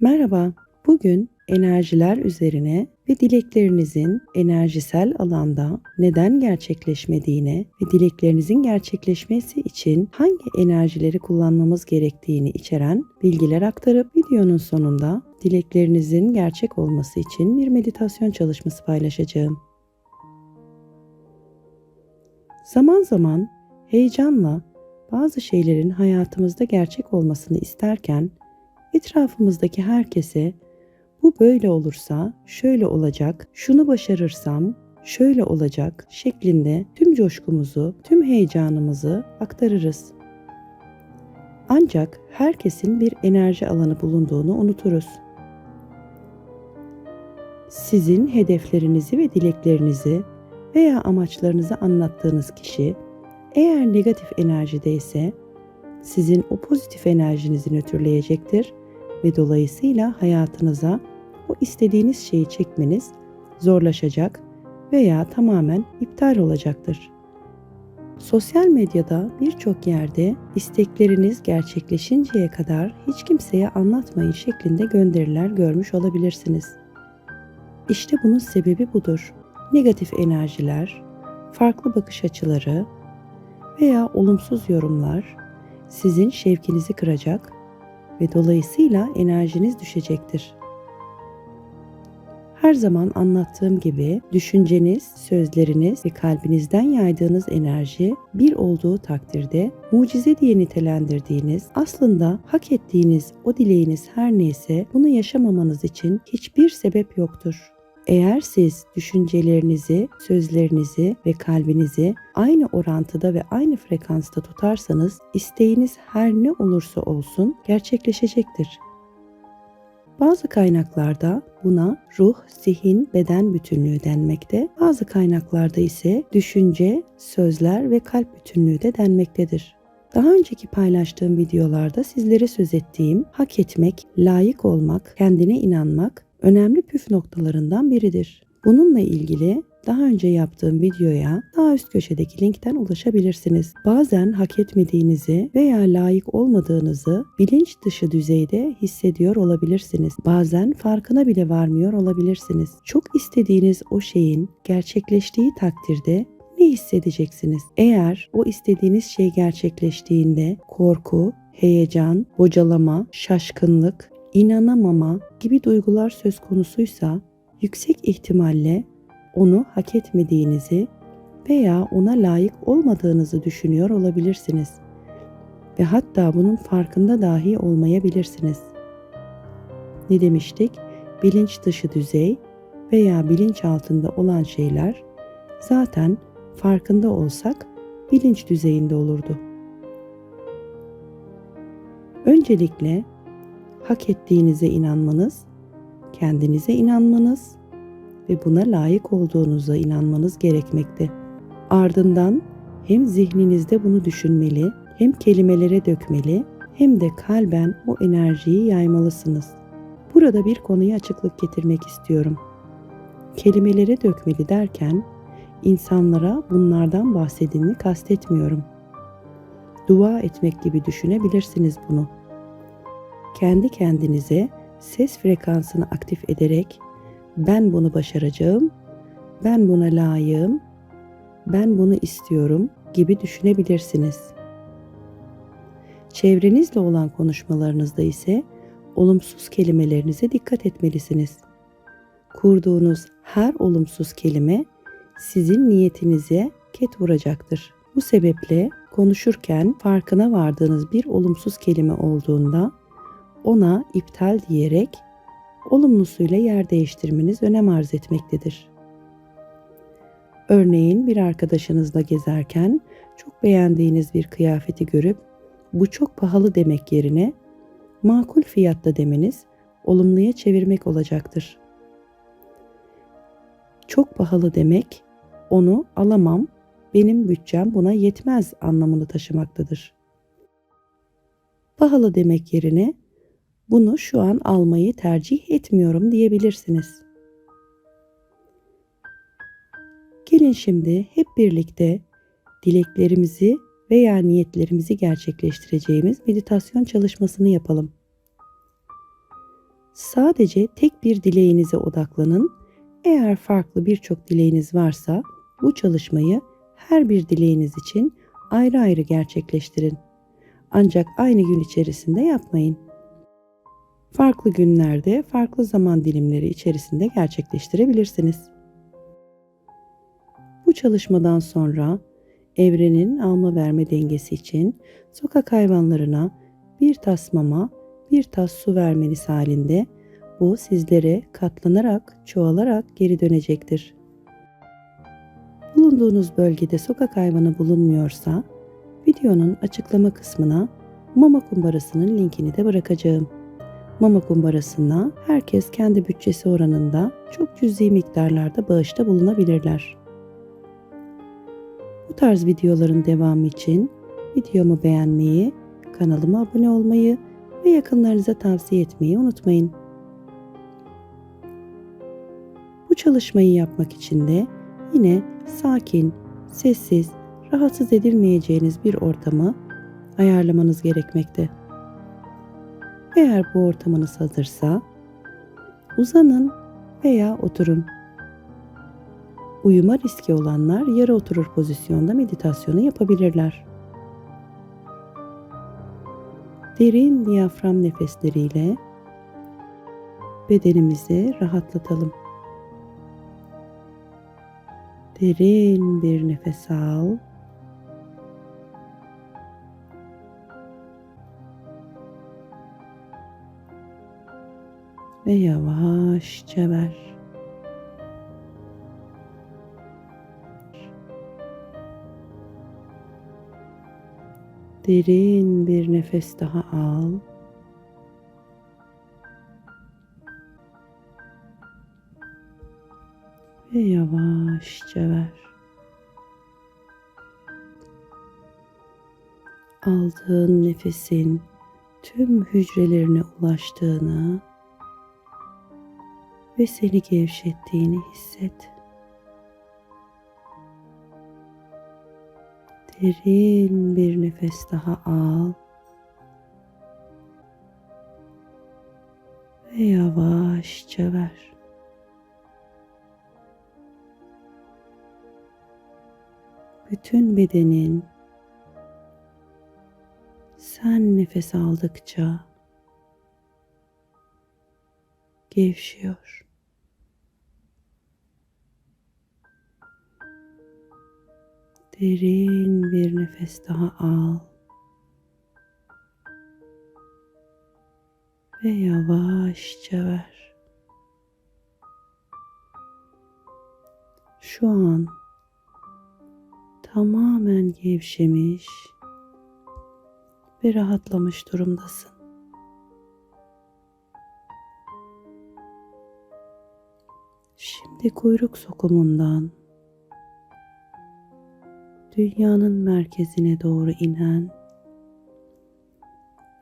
Merhaba. Bugün enerjiler üzerine ve dileklerinizin enerjisel alanda neden gerçekleşmediğine ve dileklerinizin gerçekleşmesi için hangi enerjileri kullanmamız gerektiğini içeren bilgiler aktarıp videonun sonunda dileklerinizin gerçek olması için bir meditasyon çalışması paylaşacağım. Zaman zaman heyecanla bazı şeylerin hayatımızda gerçek olmasını isterken etrafımızdaki herkese bu böyle olursa şöyle olacak, şunu başarırsam şöyle olacak şeklinde tüm coşkumuzu, tüm heyecanımızı aktarırız. Ancak herkesin bir enerji alanı bulunduğunu unuturuz. Sizin hedeflerinizi ve dileklerinizi veya amaçlarınızı anlattığınız kişi eğer negatif enerjideyse sizin o pozitif enerjinizi nötrleyecektir ve dolayısıyla hayatınıza o istediğiniz şeyi çekmeniz zorlaşacak veya tamamen iptal olacaktır. Sosyal medyada birçok yerde istekleriniz gerçekleşinceye kadar hiç kimseye anlatmayın şeklinde gönderiler görmüş olabilirsiniz. İşte bunun sebebi budur. Negatif enerjiler, farklı bakış açıları veya olumsuz yorumlar sizin şevkinizi kıracak ve dolayısıyla enerjiniz düşecektir. Her zaman anlattığım gibi düşünceniz, sözleriniz ve kalbinizden yaydığınız enerji bir olduğu takdirde mucize diye nitelendirdiğiniz, aslında hak ettiğiniz o dileğiniz her neyse bunu yaşamamanız için hiçbir sebep yoktur. Eğer siz düşüncelerinizi, sözlerinizi ve kalbinizi aynı orantıda ve aynı frekansta tutarsanız isteğiniz her ne olursa olsun gerçekleşecektir. Bazı kaynaklarda buna ruh, zihin, beden bütünlüğü denmekte, bazı kaynaklarda ise düşünce, sözler ve kalp bütünlüğü de denmektedir. Daha önceki paylaştığım videolarda sizlere söz ettiğim hak etmek, layık olmak, kendine inanmak önemli püf noktalarından biridir. Bununla ilgili daha önce yaptığım videoya daha üst köşedeki linkten ulaşabilirsiniz. Bazen hak etmediğinizi veya layık olmadığınızı bilinç dışı düzeyde hissediyor olabilirsiniz. Bazen farkına bile varmıyor olabilirsiniz. Çok istediğiniz o şeyin gerçekleştiği takdirde ne hissedeceksiniz? Eğer o istediğiniz şey gerçekleştiğinde korku, heyecan, bocalama, şaşkınlık, inanamama gibi duygular söz konusuysa yüksek ihtimalle onu hak etmediğinizi veya ona layık olmadığınızı düşünüyor olabilirsiniz ve hatta bunun farkında dahi olmayabilirsiniz. Ne demiştik? Bilinç dışı düzey veya bilinç altında olan şeyler zaten farkında olsak bilinç düzeyinde olurdu. Öncelikle hak ettiğinize inanmanız, kendinize inanmanız ve buna layık olduğunuza inanmanız gerekmekte. Ardından hem zihninizde bunu düşünmeli, hem kelimelere dökmeli, hem de kalben o enerjiyi yaymalısınız. Burada bir konuya açıklık getirmek istiyorum. Kelimelere dökmeli derken insanlara bunlardan bahsedildiğini kastetmiyorum. Dua etmek gibi düşünebilirsiniz bunu kendi kendinize ses frekansını aktif ederek ben bunu başaracağım, ben buna layığım, ben bunu istiyorum gibi düşünebilirsiniz. Çevrenizle olan konuşmalarınızda ise olumsuz kelimelerinize dikkat etmelisiniz. Kurduğunuz her olumsuz kelime sizin niyetinize ket vuracaktır. Bu sebeple konuşurken farkına vardığınız bir olumsuz kelime olduğunda ona iptal diyerek olumlusuyla yer değiştirmeniz önem arz etmektedir. Örneğin bir arkadaşınızla gezerken çok beğendiğiniz bir kıyafeti görüp bu çok pahalı demek yerine makul fiyatta demeniz olumluya çevirmek olacaktır. Çok pahalı demek onu alamam, benim bütçem buna yetmez anlamını taşımaktadır. Pahalı demek yerine bunu şu an almayı tercih etmiyorum diyebilirsiniz. Gelin şimdi hep birlikte dileklerimizi veya niyetlerimizi gerçekleştireceğimiz meditasyon çalışmasını yapalım. Sadece tek bir dileğinize odaklanın. Eğer farklı birçok dileğiniz varsa bu çalışmayı her bir dileğiniz için ayrı ayrı gerçekleştirin. Ancak aynı gün içerisinde yapmayın. Farklı günlerde, farklı zaman dilimleri içerisinde gerçekleştirebilirsiniz. Bu çalışmadan sonra evrenin alma verme dengesi için sokak hayvanlarına bir tas mama, bir tas su vermeniz halinde bu sizlere katlanarak, çoğalarak geri dönecektir. Bulunduğunuz bölgede sokak hayvanı bulunmuyorsa videonun açıklama kısmına mama kumbarasının linkini de bırakacağım. Mama kumbarasına herkes kendi bütçesi oranında çok cüzi miktarlarda bağışta bulunabilirler. Bu tarz videoların devamı için videomu beğenmeyi, kanalıma abone olmayı ve yakınlarınıza tavsiye etmeyi unutmayın. Bu çalışmayı yapmak için de yine sakin, sessiz, rahatsız edilmeyeceğiniz bir ortamı ayarlamanız gerekmekte. Eğer bu ortamınız hazırsa uzanın veya oturun. Uyuma riski olanlar yarı oturur pozisyonda meditasyonu yapabilirler. Derin diyafram nefesleriyle bedenimizi rahatlatalım. Derin bir nefes al. Ve yavaşça ver. Derin bir nefes daha al. Ve yavaşça ver. Aldığın nefesin tüm hücrelerine ulaştığını ve seni gevşettiğini hisset. Derin bir nefes daha al. Ve yavaşça ver. Bütün bedenin sen nefes aldıkça gevşiyor. Derin bir nefes daha al. Ve yavaşça ver. Şu an tamamen gevşemiş ve rahatlamış durumdasın. Şimdi kuyruk sokumundan dünyanın merkezine doğru inen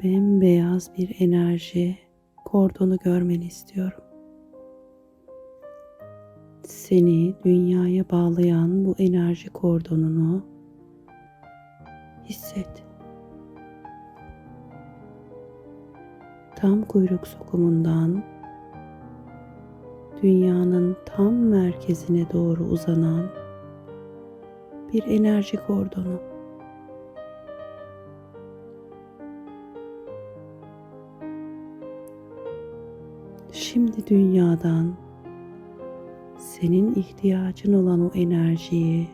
bembeyaz bir enerji kordonu görmeni istiyorum. Seni dünyaya bağlayan bu enerji kordonunu hisset. Tam kuyruk sokumundan dünyanın tam merkezine doğru uzanan bir enerji kordonu. Şimdi dünyadan senin ihtiyacın olan o enerjiyi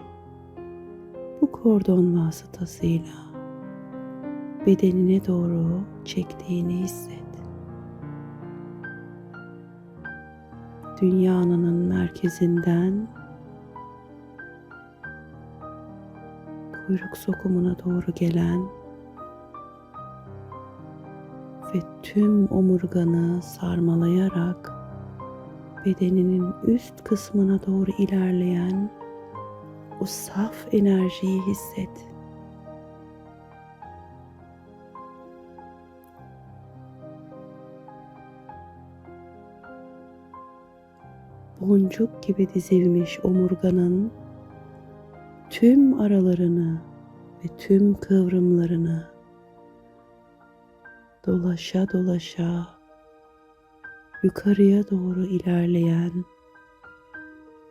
bu kordon vasıtasıyla bedenine doğru çektiğini hisset. Dünyanın merkezinden kuyruk sokumuna doğru gelen ve tüm omurganı sarmalayarak bedeninin üst kısmına doğru ilerleyen o saf enerjiyi hisset. Boncuk gibi dizilmiş omurganın tüm aralarını ve tüm kıvrımlarını dolaşa dolaşa yukarıya doğru ilerleyen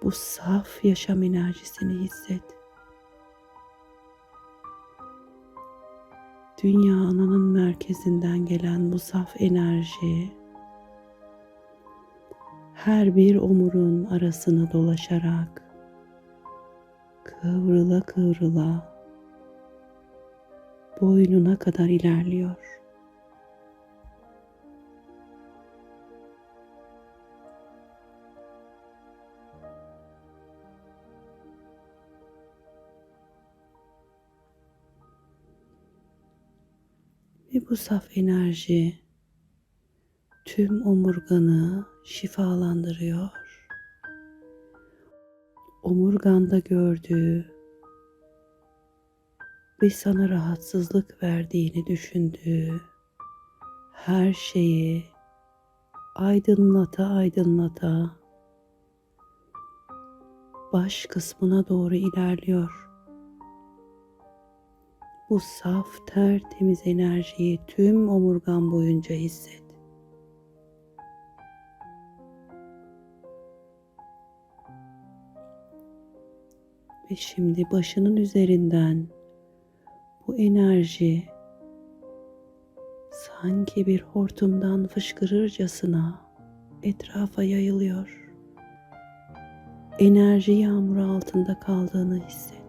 bu saf yaşam enerjisini hisset. Dünya ananın merkezinden gelen bu saf enerji her bir omurun arasını dolaşarak kıvrıla kıvrıla boynuna kadar ilerliyor. Ve bu saf enerji tüm omurganı şifalandırıyor. Omurganda gördüğü ve sana rahatsızlık verdiğini düşündüğü her şeyi aydınlata aydınlata baş kısmına doğru ilerliyor. Bu saf tertemiz enerjiyi tüm omurgan boyunca hisset. Ve şimdi başının üzerinden bu enerji sanki bir hortumdan fışkırırcasına etrafa yayılıyor. Enerji yağmuru altında kaldığını hisset.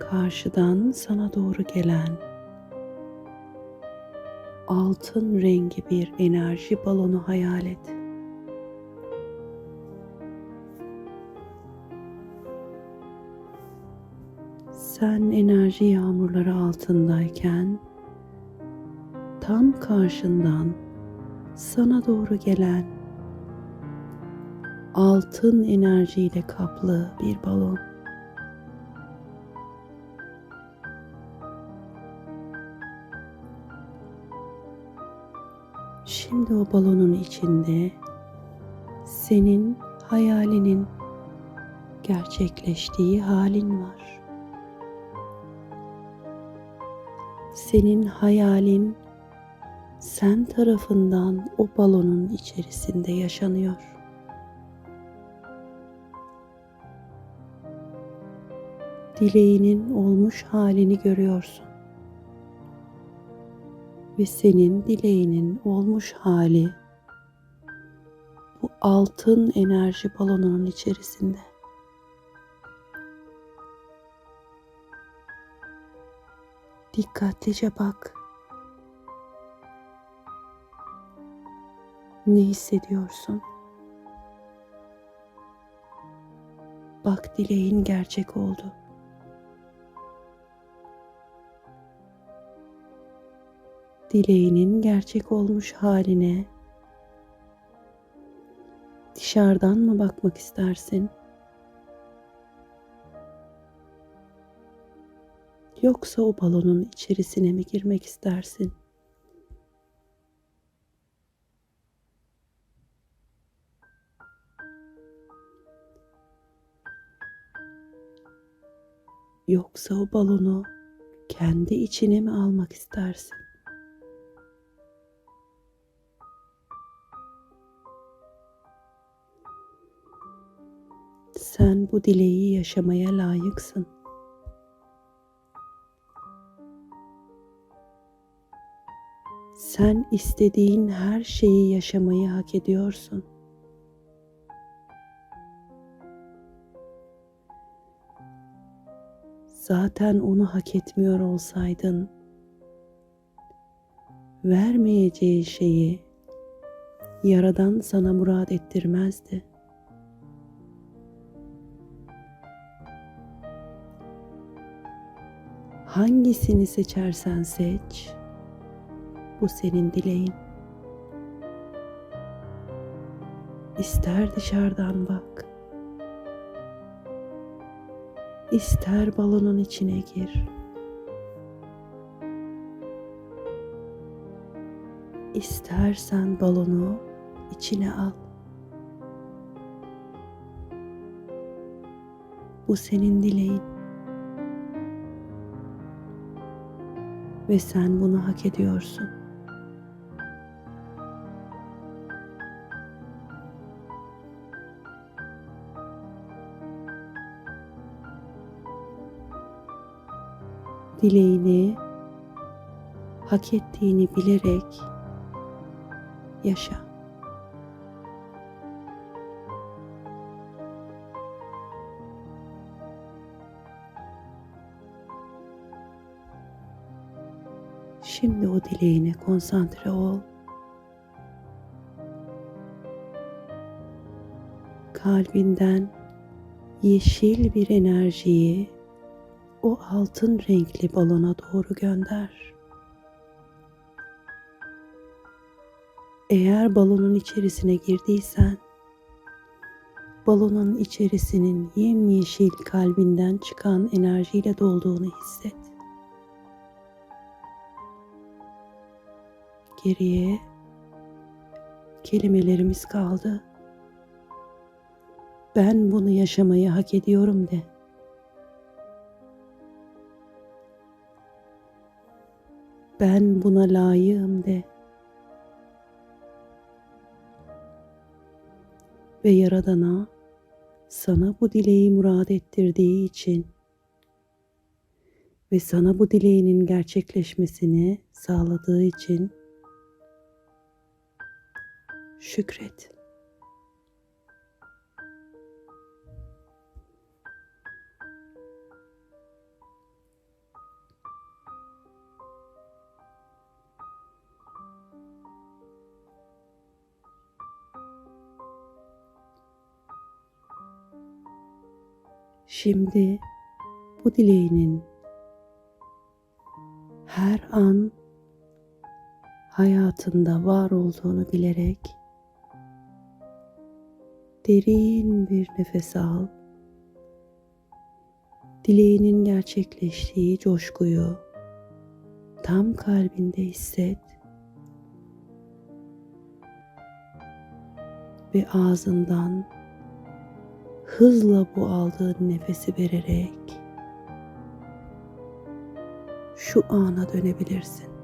Karşıdan sana doğru gelen altın rengi bir enerji balonu hayal et. Sen enerji yağmurları altındayken tam karşından sana doğru gelen altın enerjiyle kaplı bir balon Şimdi o balonun içinde senin hayalinin gerçekleştiği halin var. Senin hayalin sen tarafından o balonun içerisinde yaşanıyor. Dileğinin olmuş halini görüyorsun ve senin dileğinin olmuş hali bu altın enerji balonunun içerisinde. Dikkatlice bak. Ne hissediyorsun? Bak dileğin gerçek oldu. Dileğinin gerçek olmuş haline dışarıdan mı bakmak istersin? Yoksa o balonun içerisine mi girmek istersin? Yoksa o balonu kendi içine mi almak istersin? Sen bu dileği yaşamaya layıksın. Sen istediğin her şeyi yaşamayı hak ediyorsun. Zaten onu hak etmiyor olsaydın vermeyeceği şeyi yaradan sana murad ettirmezdi.'' Hangisini seçersen seç, bu senin dileğin. İster dışarıdan bak, ister balonun içine gir. İstersen balonu içine al. Bu senin dileğin. Ve sen bunu hak ediyorsun. Dileğini hak ettiğini bilerek yaşa. Şimdi o dileğine konsantre ol. Kalbinden yeşil bir enerjiyi o altın renkli balona doğru gönder. Eğer balonun içerisine girdiysen, balonun içerisinin yemyeşil kalbinden çıkan enerjiyle dolduğunu hisset. Geriye kelimelerimiz kaldı. Ben bunu yaşamayı hak ediyorum de. Ben buna layığım de. Ve Yaradan'a sana bu dileği murad ettirdiği için ve sana bu dileğinin gerçekleşmesini sağladığı için şükret. Şimdi bu dileğinin her an hayatında var olduğunu bilerek derin bir nefes al. Dileğinin gerçekleştiği coşkuyu tam kalbinde hisset. Ve ağzından hızla bu aldığın nefesi vererek şu ana dönebilirsin.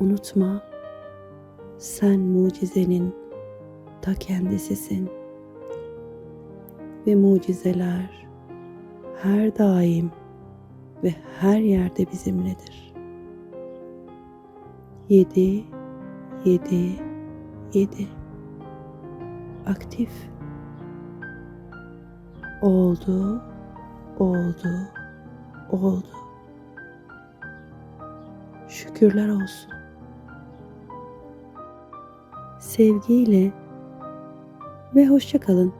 Unutma, sen mucizenin ta kendisisin ve mucizeler her daim ve her yerde bizimledir. Yedi, yedi, yedi. Aktif. Oldu, oldu, oldu. Şükürler olsun. Sevgiyle ve hoşça kalın.